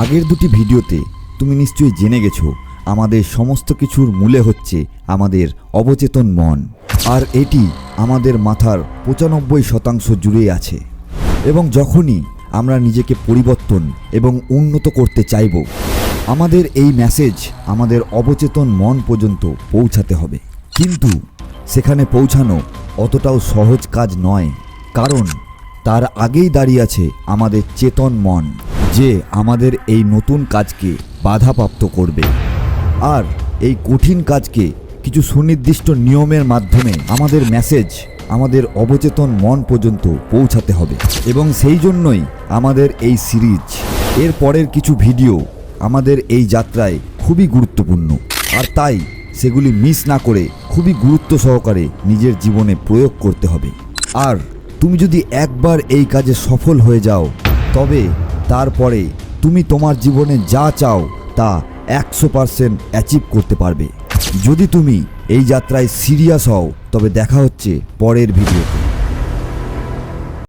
আগের দুটি ভিডিওতে তুমি নিশ্চয়ই জেনে গেছো, আমাদের সমস্ত কিছুর মূলে হচ্ছে আমাদের অবচেতন মন। আর এটি আমাদের মাথার পঁচানব্বই শতাংশ জুড়েই আছে। এবং যখনই আমরা নিজেকে পরিবর্তন এবং উন্নত করতে চাইব, আমাদের এই মেসেজ আমাদের অবচেতন মন পর্যন্ত পৌঁছাতে হবে। কিন্তু সেখানে পৌঁছানো অতটাও সহজ কাজ নয়, কারণ তার আগেই দাঁড়িয়ে আছে আমাদের চেতন মন, যে আমাদের এই নতুন কাজকে বাধাপ্রাপ্ত করবে। আর এই কঠিন কাজকে কিছু সুনির্দিষ্ট নিয়মের মাধ্যমে আমাদের মেসেজ আমাদের অবচেতন মন পর্যন্ত পৌঁছাতে হবে। এবং সেই জন্যই আমাদের এই সিরিজ এর পরের কিছু ভিডিও আমাদের এই যাত্রায় খুবই গুরুত্বপূর্ণ। আর তাই সেগুলি মিস না করে খুবই গুরুত্ব সহকারে নিজের জীবনে প্রয়োগ করতে হবে। আর তুমি যদি একবার এই কাজে সফল হয়ে যাও, তবে তারপরে তুমি তোমার জীবনে যা চাও তা একশো পারসেন্ট অ্যাচিভ করতে পারবে। যদি তুমি এই যাত্রায় সিরিয়াস হও, তবে দেখা হচ্ছে পরের ভিডিওতে